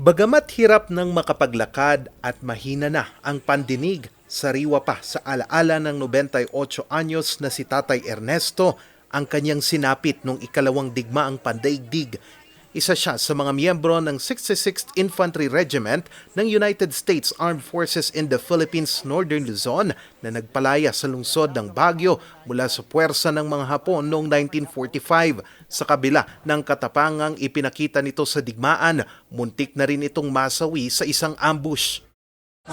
Bagamat hirap ng makapaglakad at mahina na ang pandinig, sariwa pa sa alaala ng 98 anyos na si Tatay Ernesto ang kanyang sinapit nung ikalawang digmaang pandaigdig. Isa siya sa mga miyembro ng 66th Infantry Regiment ng United States Armed Forces in the Philippines Northern Luzon na nagpalaya sa lungsod ng Baguio mula sa puwersa ng mga Hapon noong 1945. Sa kabila ng katapangang ipinakita nito sa digmaan, muntik na rin itong masawi sa isang ambush.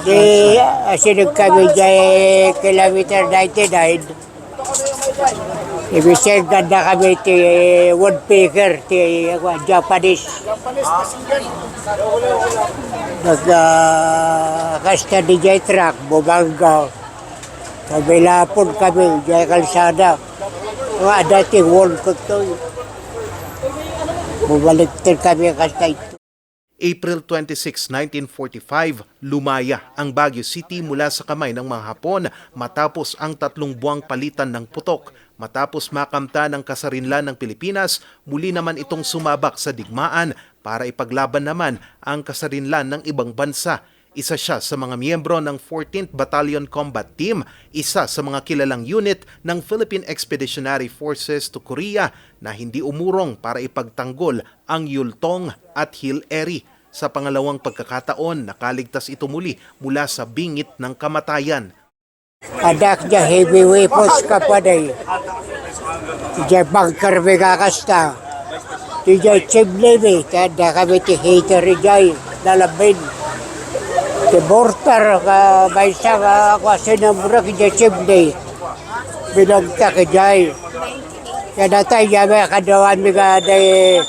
Di asinag kami dyan kilometer 99. Ibisig ganda kami ti woodpecker, ti ako, Japanese. Nag uh, kasta di dyan truck, bumangga. Kabilapon kami, dyan kalsada. Mga dating wall ko to. Bumalik din kami kasta ito. April 26, 1945, lumaya ang Baguio City mula sa kamay ng mga Hapon matapos ang tatlong buwang palitan ng putok. Matapos makamta ng kasarinlan ng Pilipinas, muli naman itong sumabak sa digmaan para ipaglaban naman ang kasarinlan ng ibang bansa. Isa siya sa mga miyembro ng 14th Battalion Combat Team, isa sa mga kilalang unit ng Philippine Expeditionary Forces to Korea na hindi umurong para ipagtanggol ang Yultong at Hill Eri. Sa pangalawang pagkakataon, nakaligtas ito muli mula sa bingit ng kamatayan. Adak niya heavy weapons ka pa may kakasta. Diya chimney Kada kami ti hater jay. Lalabin. Ti mortar ka may isa ka ako sinamura ki chimney. Binagta ki jay. Niya may kadawan mi ka day.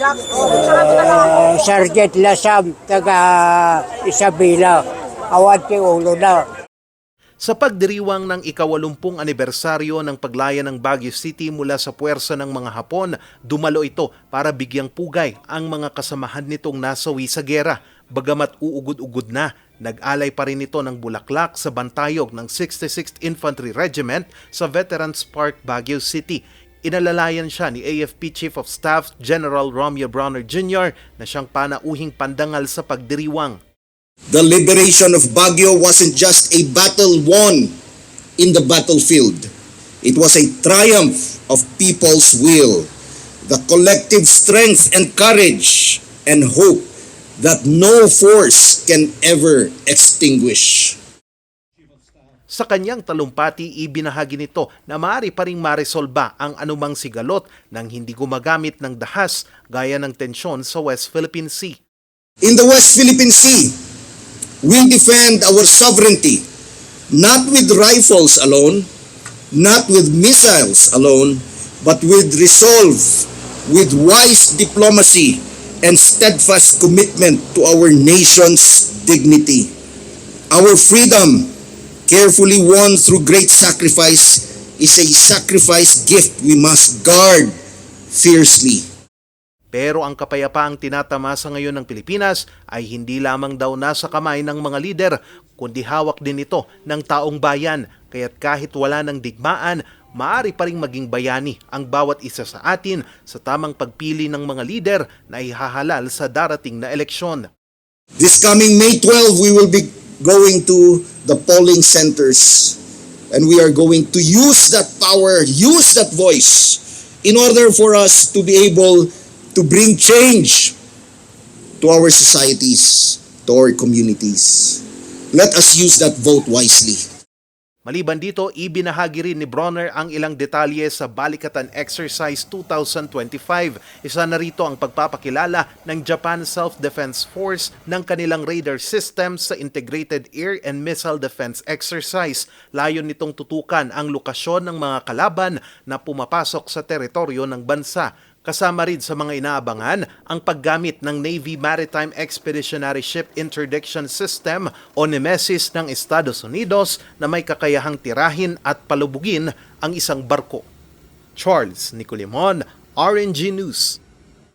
Uh, Sergeant Lasam, taga Isabela. Awan ti ulo na. Sa pagdiriwang ng ikawalumpung anibersaryo ng paglaya ng Baguio City mula sa puwersa ng mga Hapon, dumalo ito para bigyang pugay ang mga kasamahan nitong nasawi sa gera. Bagamat uugod-ugod na, nag-alay pa rin ito ng bulaklak sa bantayog ng 66th Infantry Regiment sa Veterans Park, Baguio City. Inalalayan siya ni AFP Chief of Staff General Romeo Bronner Jr. na siyang panauhing pandangal sa pagdiriwang. The liberation of Baguio wasn't just a battle won in the battlefield. It was a triumph of people's will, the collective strength and courage and hope that no force can ever extinguish. Sa kanyang talumpati, ibinahagi nito na maaari pa ring maresolba ang anumang sigalot nang hindi gumagamit ng dahas gaya ng tensyon sa West Philippine Sea. In the West Philippine Sea, we defend our sovereignty not with rifles alone, not with missiles alone, but with resolve, with wise diplomacy, and steadfast commitment to our nation's dignity. Our freedom, carefully won through great sacrifice, is a sacrifice gift we must guard fiercely. Pero ang kapayapaang tinatamasa ngayon ng Pilipinas ay hindi lamang daw nasa kamay ng mga lider, kundi hawak din ito ng taong bayan. Kaya't kahit wala ng digmaan, maaari pa ring maging bayani ang bawat isa sa atin sa tamang pagpili ng mga lider na ihahalal sa darating na eleksyon. This coming May 12, we will be going to the polling centers and we are going to use that power, use that voice in order for us to be able to bring change to our societies, to our communities. Let us use that vote wisely. Maliban dito, ibinahagi rin ni Bronner ang ilang detalye sa Balikatan Exercise 2025. Isa na rito ang pagpapakilala ng Japan Self-Defense Force ng kanilang radar system sa Integrated Air and Missile Defense Exercise. Layon nitong tutukan ang lokasyon ng mga kalaban na pumapasok sa teritoryo ng bansa. Kasama rin sa mga inaabangan ang paggamit ng Navy Maritime Expeditionary Ship Interdiction System o NEMESIS ng Estados Unidos na may kakayahang tirahin at palubugin ang isang barko. Charles Nicolimon, RNG News.